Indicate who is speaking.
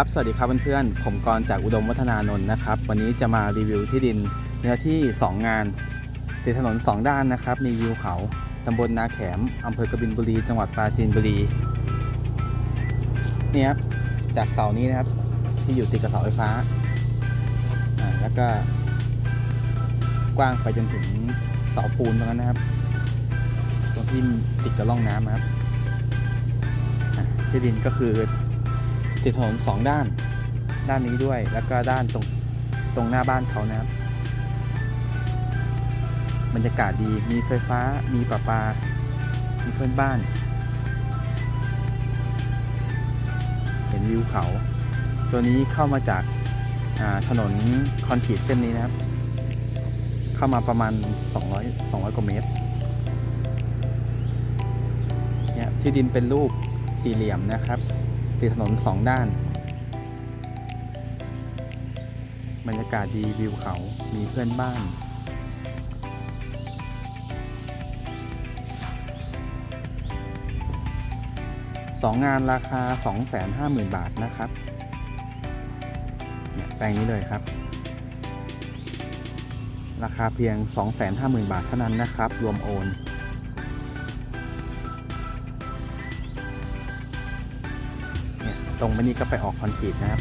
Speaker 1: ครับ สวัสดีครับเพื่อนๆ ผมกรจากอุดมวัฒนานนท์นะครับ วันนี้จะมารีวิวที่ดินเนื้อที่ 2 งาน ติดถนน 2 ด้านนะครับ มีวิวเขา ตำบลนาแขม อำเภอกบินบุรี จังหวัดปราจีนบุรี นี่ครับ จากเสานี้นะครับ ที่อยู่ติดกับเสาไฟฟ้า แล้วก็ กว้างไปจนถึงเสาปูนตรงนั้นนะครับ ตรงที่ติดกับร่องน้ำนะครับ ที่ดินก็คือ ติดถนนสองด้าน ด้านนี้ด้วย แล้วก็ด้านตรงตรงหน้าบ้านเขานะครับบรรยากาศดีมีไฟฟ้ามีประปา มีเพื่อนบ้าน เห็นวิวเขา ตัวนี้เข้ามาจากอ่าถนนคอนกรีตเส้นนี้นะครับ เข้ามาประมาณ 200 200กว่าเมตรเนี่ยที่ดินเป็นรูปสี่เหลี่ยมนะครับ ติดถนนสองด้าน บรรยากาศดีวิวเขามีเพื่อนบ้าน สองงานราคา 250,000 บาทนะครับเนี่ยแปลงนี้เลยครับ ราคาเพียง 250,000 บาทเท่านั้นนะครับ รวมโอน ตรงไปนี้ก็ไปออกคอนกรีตนะครับ